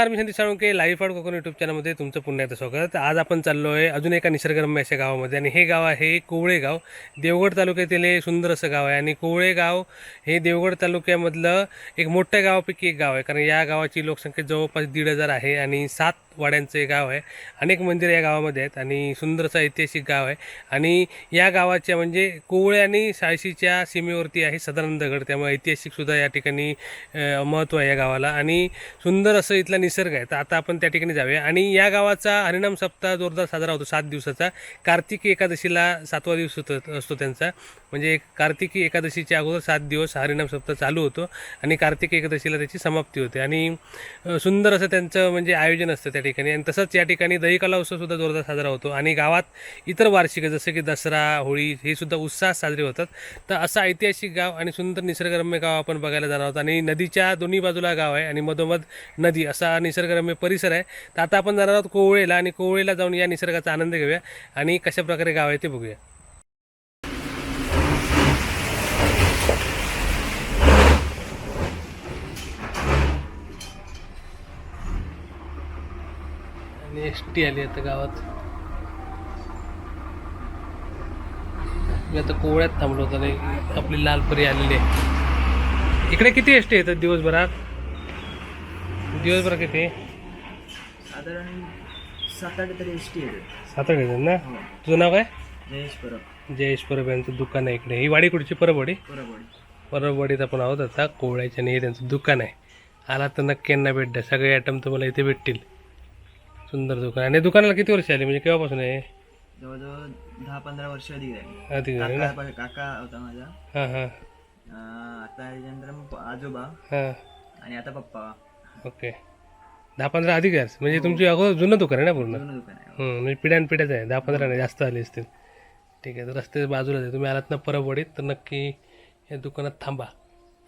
नमस्कार मी Sandeep Salunke life out Konkan YouTube चॅनलमध्ये तुमचं पुन्हा एकदा स्वागत. आज आपण चाललो आहे अजून एका निसर्गरम्य अशा गावामध्ये आणि हे गाव आहे कोवळे गाव देवगड तालुक्यातील हे सुंदर असं गाव आहे आणि कोवळे गाव हे देवगड तालुक्यामधलं एक मोठ्या गावापैकी एक गाव आहे. कारण या गावाची लोकसंख्या जवळपास दीड हजार आहे आणि सात वाड्यांचं हे गाव आहे. अनेक मंदिरं या गावामध्ये आहेत आणि सुंदर असं ऐतिहासिक गाव आहे. आणि या गावाच्या म्हणजे कोवळे आणि साळशीच्या सीमेवरती आहे सदानंद गड त्यामुळे ऐतिहासिकसुद्धा या ठिकाणी महत्त्व आहे या गावाला. आणि सुंदर असं इथला निसर्ग आहे. तर आता आपण त्या ठिकाणी जाऊया. आणि या गावाचा हरिनाम सप्ताह जोरदार साजरा होतो. सात दिवसाचा. कार्तिकी एकादशीला सातवा दिवस होतो असतो त्यांचा. म्हणजे कार्तिकी एकादशीच्या अगोदर सात दिवस हरिनाम सप्ताह चालू होतो. आणि कार्तिकी एकादशीला त्याची समाप्ती होते. आणि सुंदर असं त्यांचं म्हणजे आयोजन असतं त्या ठिकाणी. आणि तसंच या ठिकाणी दहीकला उत्सवसुद्धा जोरदार साजरा होतो. आणि गावात इतर वार्षिक जसं की दसरा होळी हे सुद्धा उत्साहात साजरे होतात. तर असं ऐतिहासिक गाव आणि सुंदर निसर्गरम्य गाव आपण बघायला जाणार आहोत. आणि नदीच्या दोन्ही बाजूला गाव आहे. आणि मधोमध नदी असा निसर्गरम्य परिसर आहे. तर आता आपण जाणार आहोत कोवळेला आणि कोवळेला जाऊन या निसर्गाचा आनंद घेऊया आणि कशा प्रकारे गाव आहे ते बघूया. आणि एस टी आली आता गावात. मी आता कोवळ्यात थांबलो होतो आणि आपली लालपरी आलेली आहे. इकडे किती एस टी येतात दिवसभरात? दिवसभरात किती? साधारण सात आठ तरी एस टी येते सात आठ येतात ना? हो. तुझं नाव काय? जयेश परब. जयेश परब यांचं दुकान आहे इकडे. ही वाडी कुठची? परबवाडी? परबवाडी. परबवाडीत आपण आहोत आता. कोवळ्याच्या आणि हे त्यांचं दुकान आहे. आला तर नक्की यांना भेट द्या. सगळे आयटम तुम्हाला इथे भेटतील. सुंदर दुकान. आणि दुकानाला किती वर्ष आली? म्हणजे केव्हापासून आहे? जवळजवळ दहा पंधरा वर्ष अधिक झाली. आधी झाली ना? काका काका होता माझा. हां हां. अं, आता त्याच्यानंतर मग आजोबा. हां. आणि आता पप्पा. ओके. दहा पंधरा अधिक आहे म्हणजे तुमची अगोदर जुनं दुकान आहे ना पूर्ण? दुकान आहे. हं, म्हणजे पिढ्यान पिढ्याच आहे. दहा पंधरा नाही जास्त आले असतील. ठीक आहे तर रस्ते बाजूलाच आहे. तुम्ही आलात ना परबवडीत तर नक्की या दुकानात थांबा.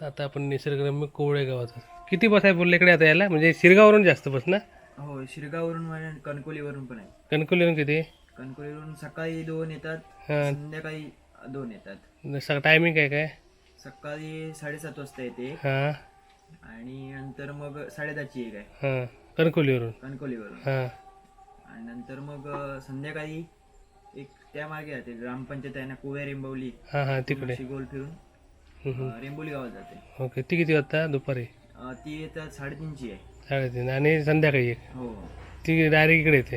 तर आता आपण निसर्गरम्य कोवळे गावात आहोत. किती बस आहे बोलले इकडे आता यायला? म्हणजे शिरगावरून जास्त बस ना? हो शिरगावरून म्हणजे कणकोलीवरून पण आहे. कणकवलीवरून किती? कणकोलीवरून सकाळी दोन येतात हां. संध्याकाळी दोन येतात. टायमिंग काय काय? सकाळी साडेसात वाजता येते हां. आणि नंतर मग साडेदहाची एक आहे. हां कणकवलीवरून कणकोलीवरून. हां. आणि नंतर मग अ, संध्याकाळी एक त्या मार्गे जाते ग्रामपंचायत आहे ना कुवे रेंबवली. हां हां तिकडे. अशी गोल फिरून हं, हं. अ, रेंबोली गावात जाते. ओके ती किती वाजता? दुपारी? अ, ती येतात साडेतीनची आहे. साडेतीन. आणि संध्याकाळी एक? हो. ती डायरेक्ट इकडे येते.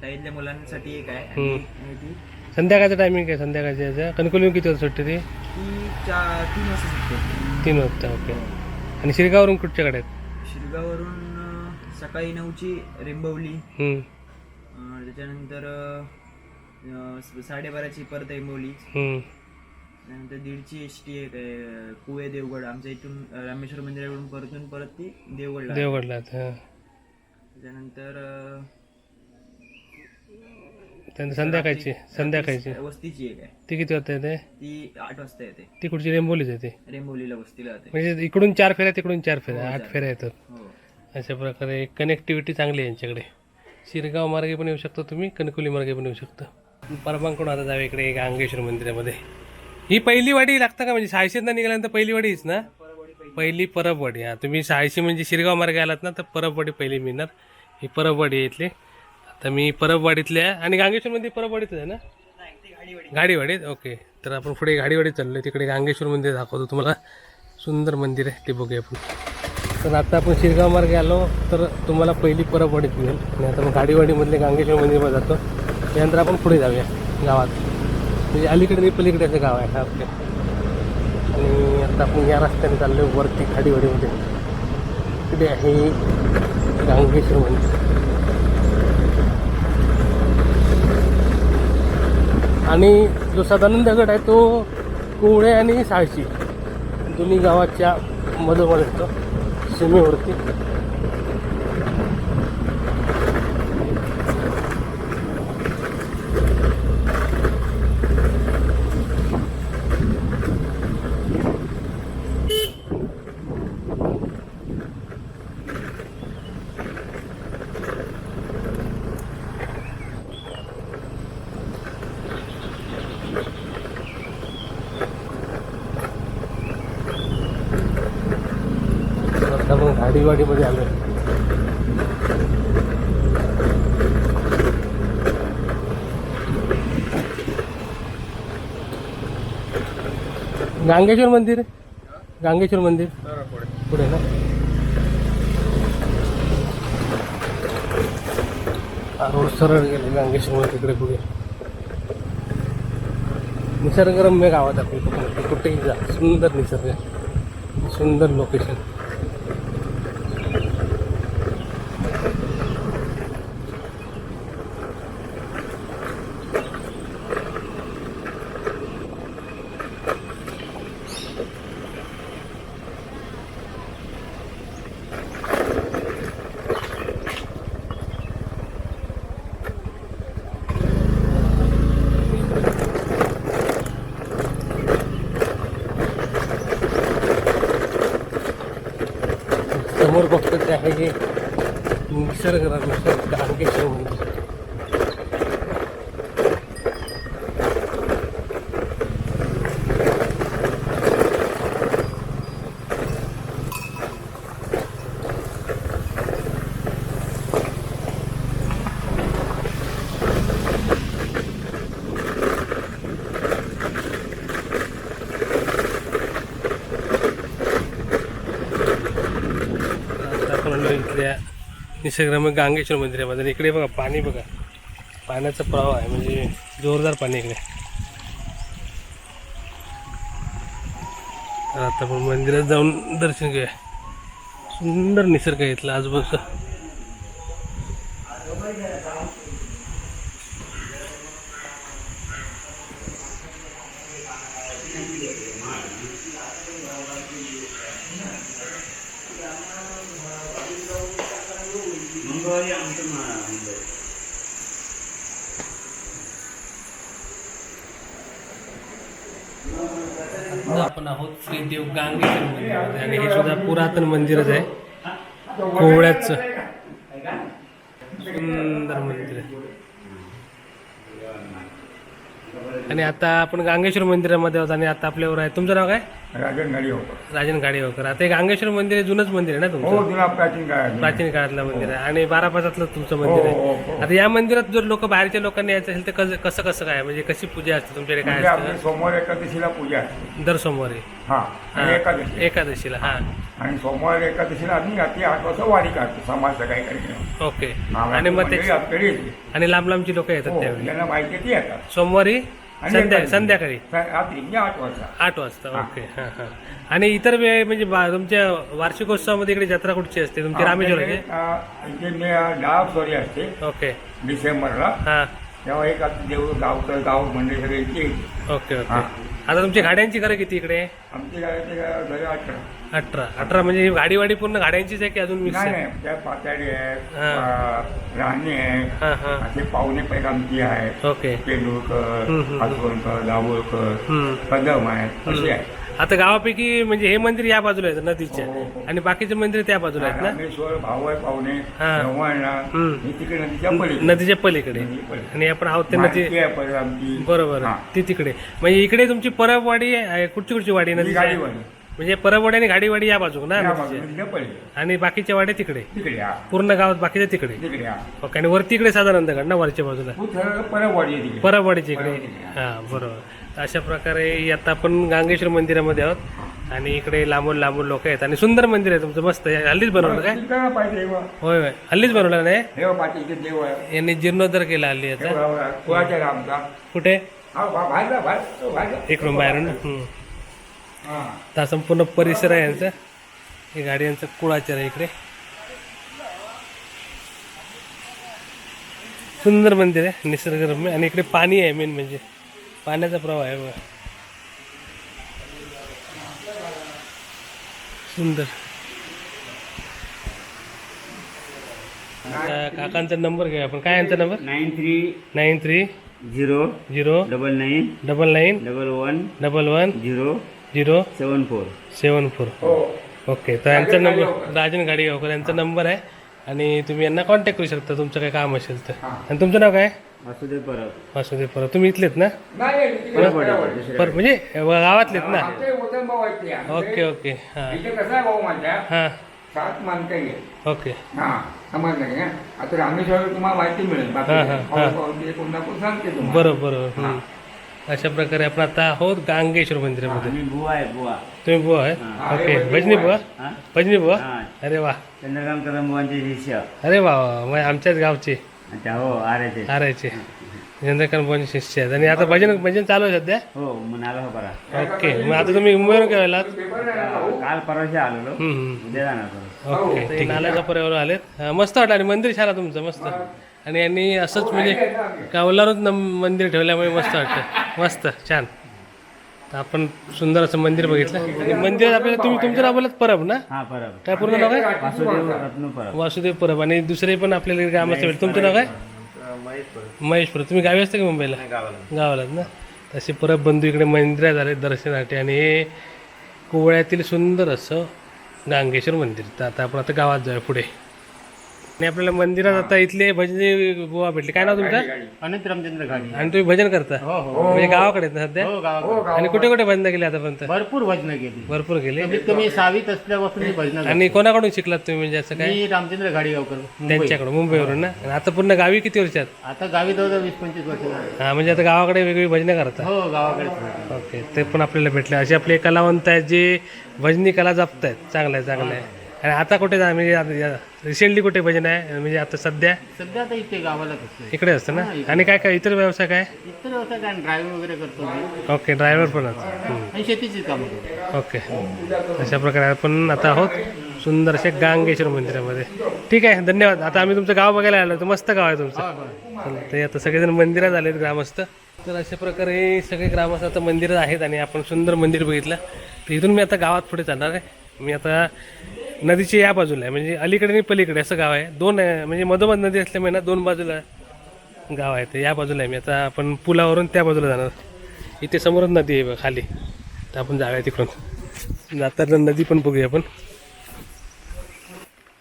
शाळेतल्या मुलांसाठी एक आहे. आणि एक आहे ती संध्याकाळचं टायमिंग काय? संध्याकाळच्या याचं? किती वाजता सुटते ती? ती चार तीन वाजता सुटते. तीन वाजता ओके. आणि शिरगावरून कुठच्याकडे आहेत? शिरगाववरून अ, सकाळी नऊची रेंबवली. अ, त्याच्यानंतर अ, स- साडेबाराची परत रेंबवली. त्यानंतर दीडची एस टी एक आहे कुवे देवगड. आमच्या इथून अ, रामेश्वर मंदिराकडून परतून परत ती देवगडला देवगडला आहेत, हां. अ, त्यानंतर संध्याकाळची संध्याकाळची. वस्तीची एक आहे. ती किती वाजता येते? ती आठ वाजता येते. ती कुठची रेंबोलीच येते रेंबोलीला वस्तीला जाते. म्हणजे इकडून चार फेऱ्या तिकडून चार फेऱ्या हो, आठ चार. फेऱ्या येतात. हो. अशा प्रकारे कनेक्टिव्हिटी चांगली आहे यांच्याकडे. शिरगाव मार्गे पण येऊ शकता तुम्ही कणकुली मार्गे पण येऊ शकता. परमांकडून आता जावे इकडे गांगेश्वर मंदिरामध्ये. ही पहिली वाडी लागतं का? म्हणजे सायशीतनं निघाल्यानंतर पहिली वाडी हीच ना? पहिली परबवाडी हा तुम्ही सायशी म्हणजे शिरगाव मार्गे आलात ना तर परबवाडी पहिली मिळणार. ही परबवाडी आहे इथली. आता मी परबवाडीतल्या आणि गांगेश्वर मंदिर परबवाडीतच आहे ना? गाडीवाडीत? ओके. तर आपण पुढे गाडीवाडीत चाललोय. तिकडे गांगेश्वर मंदिर दाखवतो तुम्हाला. सुंदर मंदिर आहे. ते बघूया आपण. तर आता आपण शिरगाव मार्गे आलो तर तुम्हाला पहिली परबवाडीत मिळेल. आणि आता मग गाडीवाडीमधले गांगेश्वर मंदिरमध्ये जातो. त्यानंतर आपण पुढे जाऊया गावात. म्हणजे अलीकडे मी पलीकडे असं गाव आहे. हा ओके. आणि आता आपण या रस्त्याने चाललो वरती गाडीवाडीमध्ये तिथे आहे गांगेश्वर मंदिर. आणि जो सदानंद गट आहे तो कोवळे आणि साळशी. दोन्ही गावाच्या मधोमध येतो. सीमेवरती. बालेवाडीमध्ये आलो गांगेश्वर मंदिर गांगेश्वर मंदिर. पुढे ना. रोड सरळ गेले गांगेश्वर तिकडे पुढे. निसर्गरम्य गावात आपण कुठेही जा. सुंदर निसर्ग सुंदर लोकेशन समोर बघतो ते आहे हे निसर्गरम्य गांगेश्वर मंदिर आता आपण आलो इथल्या निसर्गरम्य गांगेश्वर मंदिरामध्ये माझं इकडे बघा पाणी बघा. पाण्याचा प्रवाह आहे म्हणजे जोरदार पाणी इकडे. तर आता आपण मंदिरात जाऊन दर्शन घेऊया. सुंदर निसर्ग इथला आजूबाजूचा. आपण आहोत श्रीदेव गांगेश्वर मंदिरामध्ये आणि हे सुद्धा पुरातन मंदिरच आहे. कोवळ्याचं. सुंदर मंदिर आहे. आणि आता आपण गांगेश्वर मंदिरामध्ये आहोत आणि आता आपल्यावर आहे. तुमचं नाव काय? राजन गाडी होतो राजन गाडीवकर. आता हे गांगेश्वर मंदिर हे जुनंच मंदिर आहे ना हो तुमचं जुना प्राचीन काळात प्राचीन काळातलं मंदिर आहे. आणि बारा पाचातलं तुमचं मंदिर हो, हो, आहे हो. आता या मंदिरात जर लोक बाहेरच्या लोकांनी यायचं असेल तर कसं कसं कसं काय? म्हणजे कशी पूजा असते? तुमच्याकडे काय म्हणजे आपली असतं? सोमवार एकादशीला पूजा असते. दर सोमवारी. हा आणि हा. एकादशी एकादशीला. हा. आणि सोमवार एकादशीला आम्ही रात्री आठ वाजता वारी काढतो समाज सकाळी काही ओके. आणि मग ते आपल्याकडे येते. आणि लांब लांबची लोक येतात हो त्यावेळी. ज्यांना माहिती आहे ते येतात. सोमवारी संध्या एकादशी. संध्याकाळी? रात्री म्हणजे आठ वाजता. आठ वाजता हा. ओके हां हां. आणि इतर वेळ म्हणजे बा- तुमच्या वार्षिकोत्सवामध्ये इकडे जत्रा कुठची असते? तुमची रामेश्वर आपल्याकडे, अं, इथे मी डाळ सॉरी असते. ओके. डिसेंबरला. हां. तेव्हा एक आता देव गावचं गाव म्हणजे सगळे इथे येते ओके ओके. हा. आता तुमची गाड्यांची घरं किती इकडे? आमची गाडीचे घरी अठरा. अठरा. अठरा म्हणजे ही गाडीवाडी पूर्ण गाड्यांचीच आहे की अजून मिक्स नाही आहे? नाही. त्या पाताडी आहे हा. अं, राणी आहे हां हां. असे पाहुणे पैकामची आहे ओके. तेंडुलकर हम्म, हम्म. आजोळकर दाभोळकर हम्म. कदम आहेत असे आहेत. आता गावापैकी म्हणजे हे मंदिर या बाजूला आहेत नदीच्या. हो. आणि बाकीचे मंदिर त्या बाजूला आहेत ना? रामेश्वर पाहुणे हा. हम्म. हे तिकडे नदीच्या पलीकडे. नदीच्या पलीकडे. नदीच्या पलीकडे. आणि आपण आहोत ते नदी माहिती आहे परत आमची. बरोबर. हा. ती तिकडे. म्हणजे इकडे तुमची परबवाडी आहे कुठची कुठची वाडी गाडीवाडी. म्हणजे परबवाडी आणि गाडीवाडी या बाजू ना या नदीच्या. बाजूला नदीच्या पलीकडे. आणि बाकीच्या वाड्या तिकडे? तिकडे हा. पूर्ण गावात बाकीच्या तिकडे? तिकडे हा. ओके आणि वरती इकडे साधारण गड ना वरच्या बाजूला. खूप ठरवलं परवाडी आहे तिकडे. परबवाडीच्या इकडे. हा बरोबर. अशा प्रकारे आता आपण गांगेश्वर मंदिरामध्ये आहोत. आणि इकडे लांबून लांबून लोक आहेत. आणि सुंदर मंदिर आहे तुमचं. मस्त आहे. हल्लीच बनवलं काय? पाहिजे होय होय. हल्लीच बनवलं नाही? देव आहे. यांनी जीर्णोद्धार केला हल्ली. कुळाच्या रामचा. कुठे? हा भा- तो. इकडून बाहेरून हम्म. हा. हा संपूर्ण परिसर आहे यांचा. हे गाडी यांचं कुळाचार आहे इकडे. सुंदर मंदिर आहे. निसर्गरम्य. आणि इकडे पाणी आहे मेन म्हणजे. पाण्याचा प्रवाह आहे बघा. सुंदर. आता काकांचा नंबर घ्या आपण. काय यांचा number? Nine three nine three zero zero double nine double nine double one double one zero zero seven four. Seven four. Okay तर यांचा नंबर राजन गाडीगावकर यांचा नंबर आहे. आणि तुम्ही यांना कॉन्टॅक्ट करू शकता तुमचं काही काम असेल तर. आणि तुमचं नाव काय? वासुदेव परब वासुदेव परब तुम्ही इथलेत ना. पर म्हणजे गावातलेत ना? Okay okay. हां. हां. सात मानते घे ओके. हा समजलं का? आता रामेश्वर तुम्हाला माहिती मिळेल बाकी हा, हा, हा. पाऊस पाऊस ते कोणता कोण सांगते तुम्हाला बरोबर. अशा प्रकारे आपण आता आहोत गांगेश्वर मंदिरामध्ये. बुवा आहे बुवा. तुम्ही बुवा आहे? ओके. भजनी बुवा? हा भजनी बुवा? हा. अरे वा. चंद्रकांत कदम बुवांचे अरे वा वा. मग आमच्याच गावचे. हो आर्याचे आरायचे चंद्रकांत बुवांचे शिष्य आहेत. आणि आता भजन भजन चालू आहे सध्या? हो म्हणाला हो बरा ओके. मग आता तुम्ही मुंबईवरून केव्हा आलात? काल परवाशी आलेलो. उद्या जाणार परत. ओके. ते नाल्याच्या पर्यावरण आलेत. हा, मस्त वाटलं. आणि मंदिर छान आहे तुमचं मस्त. आणि यांनी असंच म्हणजे कौलारच नम मंदिर ठेवल्यामुळे मस्त वाटतं मस्त छान. आपण सुंदर असं मंदिर बघितलं. आणि मंदिरात आपल्याला तुम्ही तुमच्या नाव बोलत परब ना? हा परब. काय पूर्ण नाव काय? वासुदेव रत्न परब. वासुदेव परब. आणि दुसरे पण आपल्याला ग्रामस्थ भेट तुमचं नाव काय? महेश परब. तुम्ही गावी असता का मुंबईला? गावालाच ना? तसे परब बंधू इकडे मंदिरात आले दर्शनासाठी. आणि हे कोवळ्यातील सुंदर असं गांगेश्वर मंदिर. तर आता आपण आता गावात जाऊया पुढे. आणि आपल्याला मंदिरात आता इथले भजनी बुवा भेटले. काय नाव तुमचं? अनित रामचंद्र घाडी आणि तुम्ही भजन करता? हो हो. म्हणजे गावाकडे आहेत ना सध्या? हो गावाकडे. आणि कुठे कुठे भजन केले आतापर्यंत? भरपूर भजनं केली. भरपूर केले. कमीत कमी सहावीत असल्यापासून मी भजनं आणि कोणाकडून शिकलात तुम्ही म्हणजे असं काय? मी रामचंद्र घाडीगावकर मुंबई. त्यांच्याकडून मुंबईवरून ना? आणि आता पूर्ण गावी किती वर्षात आता गावी जवळ वीस पंचवीस वर्ष झाली. हा म्हणजे आता गावाकडे वेगळी भजनं करता? हो गावाकडे ओके ते पण आपल्याला भेटले. असे आपले कलावंत आहेत जे भजनी कला जपतायत. चांगलं आहे चांगलं आहे. आणि आता कुठे जा म्हणजे रिसेंटली कुठे भजन आहे म्हणजे आता सध्या? सध्या आता इथे गावालाच असतो इकडे असतं ना? आणि काय काय इतर व्यवसाय काय? इतर व्यवसाय काय ड्रायव्हिंग वगैरे करतो मी. ओके ड्रायव्हर पण आहात. हम्म. आणि शेतीची कामं करतो. ओके. अशा प्रकारे आपण आता आहोत सुंदर असे गांगेश्वर मंदिरामध्ये. ठीक आहे धन्यवाद. आता आम्ही तुमचं गाव बघायला आलो तर मस्त गाव आहे तुमचं. चला, ते आता सगळेजण मंदिरात आलेत ग्रामस्थ. तर अशा प्रकारे सगळे ग्रामस्थ आता मंदिरात आहेत आणि आपण सुंदर मंदिर बघितलं. तर इथून मी आता गावात पुढे जाणार आहे. मी आता नदीची या बाजूला आहे. म्हणजे अलीकडे आणि पलीकडे असं गाव आहे. दोन आहे म्हणजे मधोमध नदी असल्यामुळे ना दोन बाजूला गाव आहे तर या बाजूला आहे. मी आता आपण पुलावरून त्या बाजूला जाणार. इथे समोरच नदी आहे खाली. तर आपण जाऊया तिकडून. जाताना नदी पण बघूया आपण.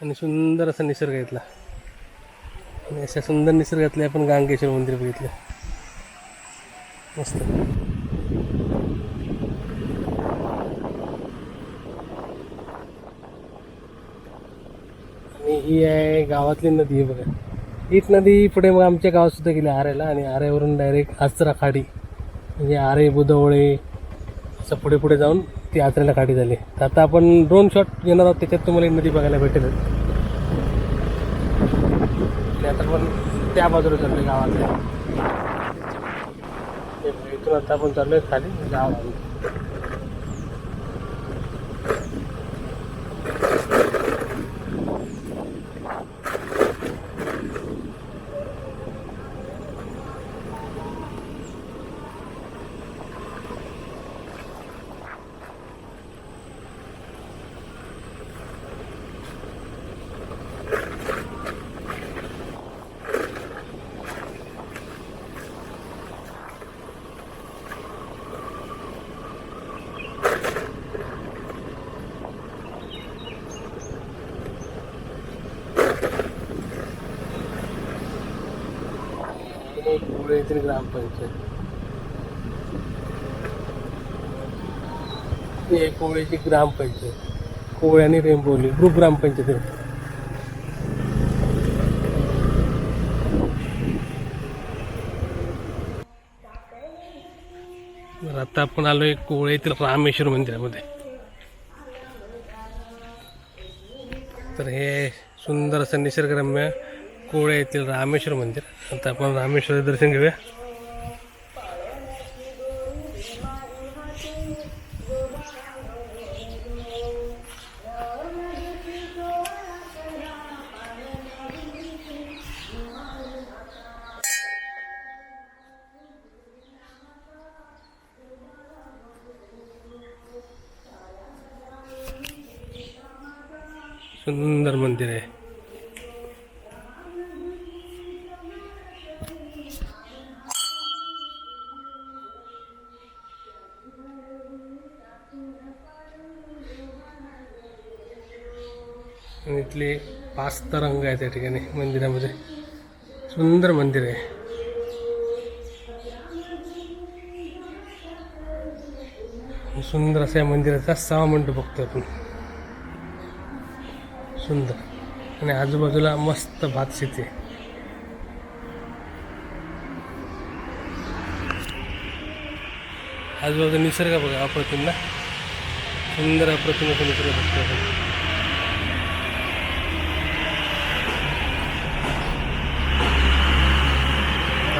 आणि सुंदर असा निसर्ग घेतला इथला. आणि अशा सुंदर निसर्गातले आपण गांगेश्वर मंदिर बघितलं. मस्त. ही आहे गावातली नदी आहे बघा. हीच नदी पुढे मग आमच्या गावातसुद्धा गेली आऱ्याला आणि आऱ्यावरून डायरेक्ट आचरा खाडी म्हणजे आरे बुधवळे असं पुढे पुढे जाऊन ती आचऱ्याला खाडी झाली. तर आता आपण ड्रोन शॉट घेणार आहोत त्याच्यात तुम्हाला एक नदी बघायला भेटेल. आता पण त्या बाजूला चाललोय गावातल्या. इथून आता आपण चाललोय खाली गाव येथील ग्रामपंचायत. ही आहे कोवळ्याची ग्रामपंचायत. कोवळ्या आणि रेंबोली ग्रुप ग्रामपंचायत आता आपण आलोय कोवळे येथील रामेश्वर मंदिरामध्ये. तर हे सुंदर असं निसर्गरम्य कोवळे येथील रामेश्वर मंदिर. आता आपण रामेश्वर दर्शन घेऊया. आणि इथले पाच तरंग आहेत त्या ठिकाणी मंदिरामध्ये. सुंदर मंदिर आहे. सुंदर असं या मंदिराचा सहा मंडप बघतो आपण. सुंदर. आणि आजूबाजूला मस्त भात शेती आहे. आजूबाजूला निसर्ग बघा अप्रतिमला सुंदर अप्रतिम निसर्ग बघतो आपण.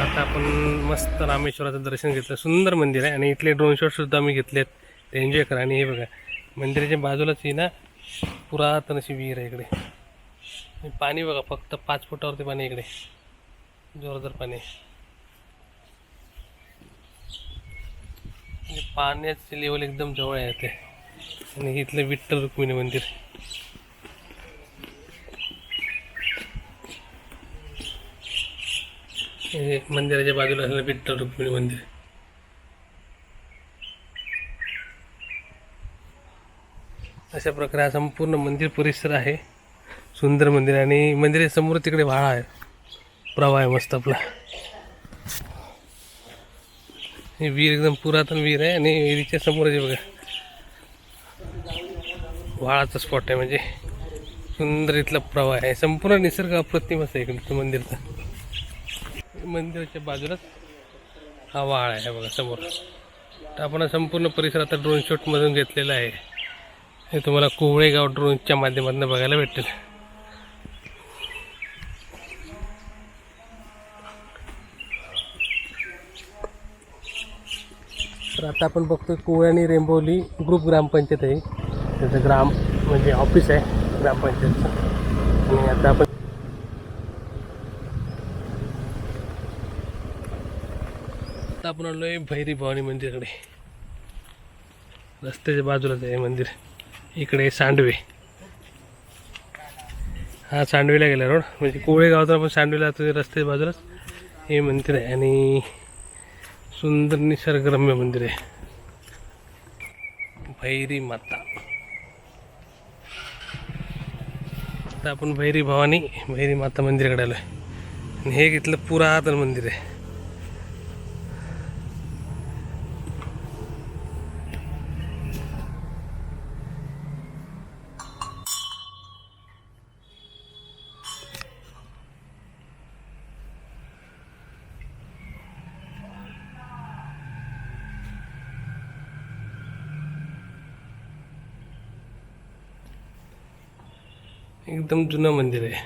आता आपण मस्त रामेश्वराचं दर्शन घेतलं. सुंदर मंदिर आहे आणि इथले ड्रोन शॉटसुद्धा आम्ही घेतलेत. ते एन्जॉय करा आणि हे बघा मंदिराच्या बाजूलाच ही ना पुरातन अशी विहीर आहे इकडे. पाणी बघा फक्त पाच फुटावरती पाणी इकडे. जोरदार पाणी आहे. म्हणजे पाण्याचे लेवल एकदम जवळ आहे ते आणि इथलं विठ्ठल रुक्मिणी मंदिर. हे मंदिराच्या बाजूला असलेलं विठ्ठल रुक्मिणी मंदिर. अशा प्रकारे हा संपूर्ण मंदिर परिसर आहे. सुंदर मंदिर आणि मंदिरासमोर तिकडे व्हाळा आहे. प्रवाह आहे मस्त आपला. हे विहीर एकदम पुरातन विहीर आहे आणि विहिरीच्या समोर जे बघा. व्हाळाचा स्पॉट आहे म्हणजे. सुंदर इथला प्रवाह आहे. संपूर्ण निसर्ग अप्रतिम असं आहे इकडचं मंदिरचा मंदिराच्या बाजूलाच हा वाळ आहे बघा समोर. तर आपण संपूर्ण परिसर आता ड्रोन शॉटमधून घेतलेला आहे. हे तुम्हाला कोवळेगाव ड्रोनच्या माध्यमातून बघायला भेटेल. तर आता आपण बघतोय कोवळे आणि रेंबोली ग्रुप ग्रामपंचायत आहे. त्याचं ग्राम म्हणजे ऑफिस आहे ग्रामपंचायतचं. आणि आता आपण आता आपण आलो आहे भैरी भवानी मंदिराकडे. रस्त्याच्या बाजूलाच आहे मंदिर. इकडे सांडवे. हा सांडवेला गेला रोड. म्हणजे कोळे आपण सांडवेला जातो रस्त्याच्या बाजूलाच. हे मंदिर आहे आणि सुंदर निसर्गरम्य मंदिर आहे. भैरी माता. आता आपण भैरी भवानी भैरी माता मंदिराकडे आलो आहे आणि हे घेतलं पुरातन मंदिर आहे. एकदम जुनं मंदिर आहे.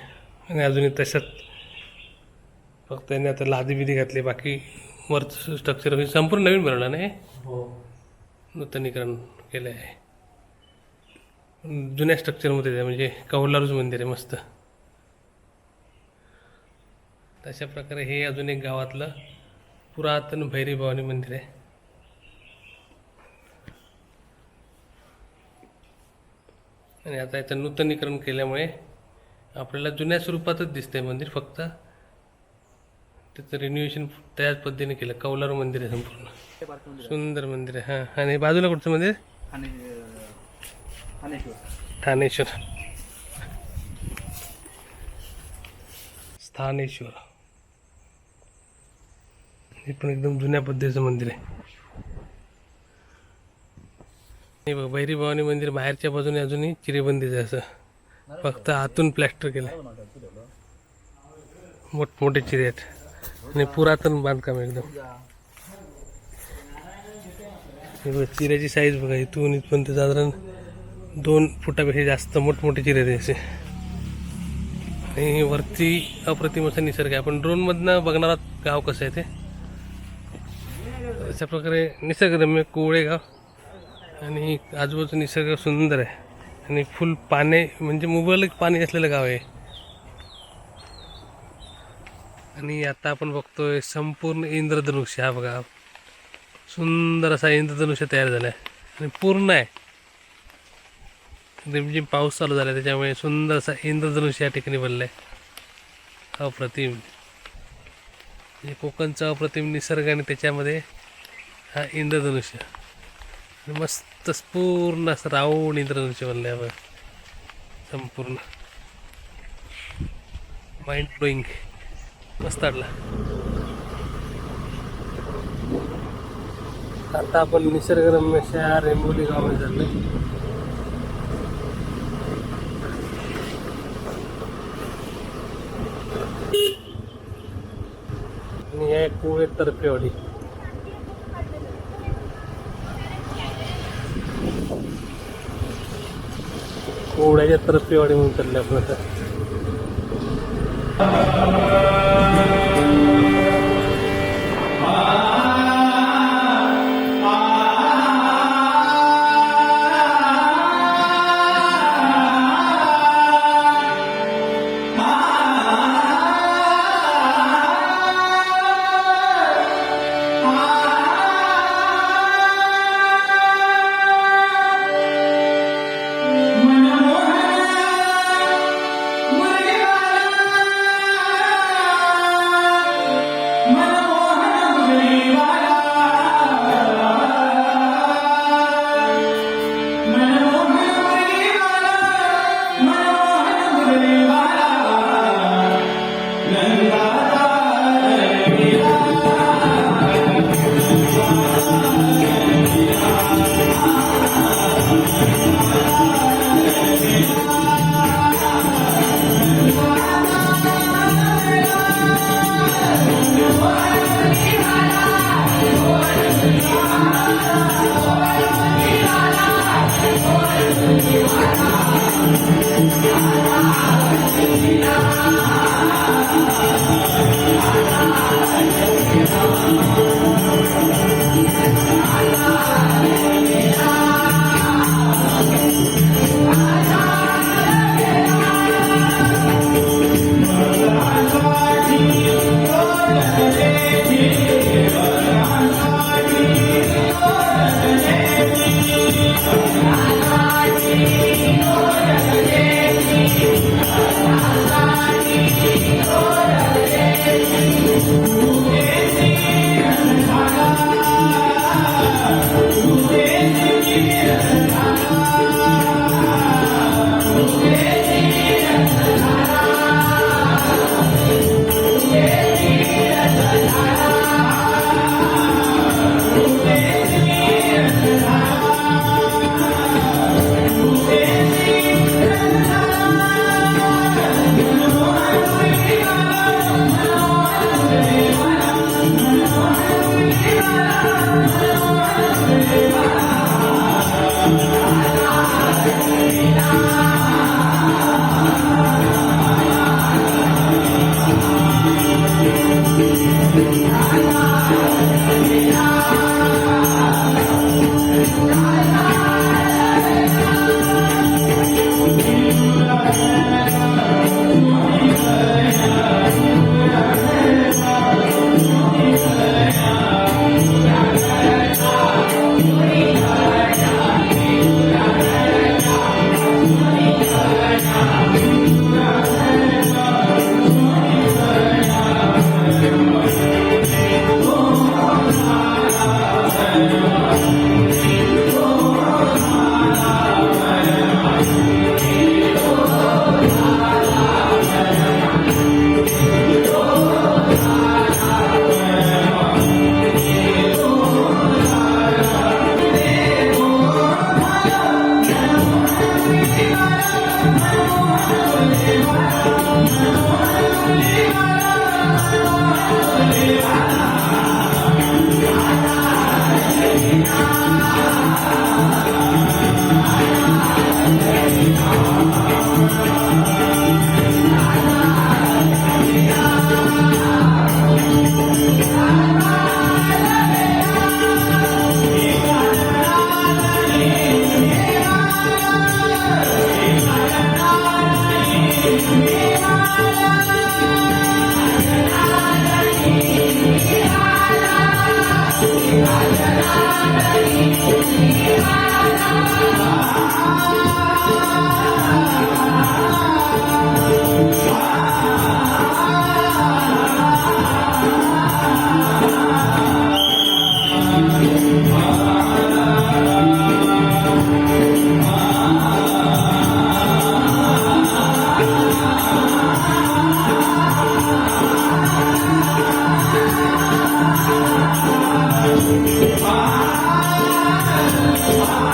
आणि अजूनही तसंच फक्त त्यांनी आता लादी बिदी घातली बाकी वरचं स्ट्रक्चर संपूर्ण नवीन बनवलं नाही. नूतनीकरण केलं आहे जुन्या स्ट्रक्चरमध्ये म्हणजे कौलारूच मंदिर आहे मस्त. तशा प्रकारे हे अजून एक गावातलं पुरातन भैरी भवानी मंदिर आहे. आणि आता याचं नूतनीकरण केल्यामुळे आपल्याला जुन्या स्वरूपातच दिसतंय मंदिर फक्त त्याचं रिन्युएशन त्याच पद्धतीने केलं. कौलारू मंदिर आहे संपूर्ण. सुंदर मंदिर आहे. हां आणि बाजूला कुठचं मंदिर? ठाणेश्वर स्थानेश्वर. हे पण एकदम जुन्या पद्धतीचं मंदिर आहे. हे बघ भैरी भवानी मंदिर बाहेरच्या बाजूने अजूनही चिरेबंदीचं आहे असं. फक्त आतून प्लॅस्टर केलं मोठमोठे चिरे आहेत. आणि पुरातन बांधकाम एकदम. चिऱ्याची साईज बघा इथून इथपर्यंत साधारण दोन फुटापेक्षा जास्त मोठमोठे चिरे आहेत असे. आणि वरती अप्रतिम असा निसर्ग आहे. आपण ड्रोनमधनं बघणार आहोत गाव कसं आहे ते. अशा प्रकारे निसर्गरम्य कोवळे गाव आणि आजूबाजूचा निसर्ग सुंदर आहे. आणि फुल पाने म्हणजे मुबलक पाणी असलेलं गाव आहे. आणि आता आपण बघतोय संपूर्ण इंद्रधनुष्य. हा बघा सुंदर असा इंद्रधनुष्य तयार झाला आहे आणि पूर्ण आहे. रिमझिम पाऊस चालू झाला त्याच्यामुळे सुंदर असा इंद्रधनुष्य या ठिकाणी बनलं आहे अप्रतिम. म्हणजे कोकणचा अप्रतिम निसर्ग आणि त्याच्यामध्ये हा इंद्रधनुष्य. मस्त मस्त पूर्ण असं राऊंड इंद्रधनुष्य बनल्यावर संपूर्ण माइंड ब्लोईंग मस्त आडला. आता आपण निसर्गरम्य शहर रेंबोली गावामध्ये चाललोय. आणि एक कुळे तर्फेवाडी कोवड्याच्या तरफेवाडी म्हणून चालले आपण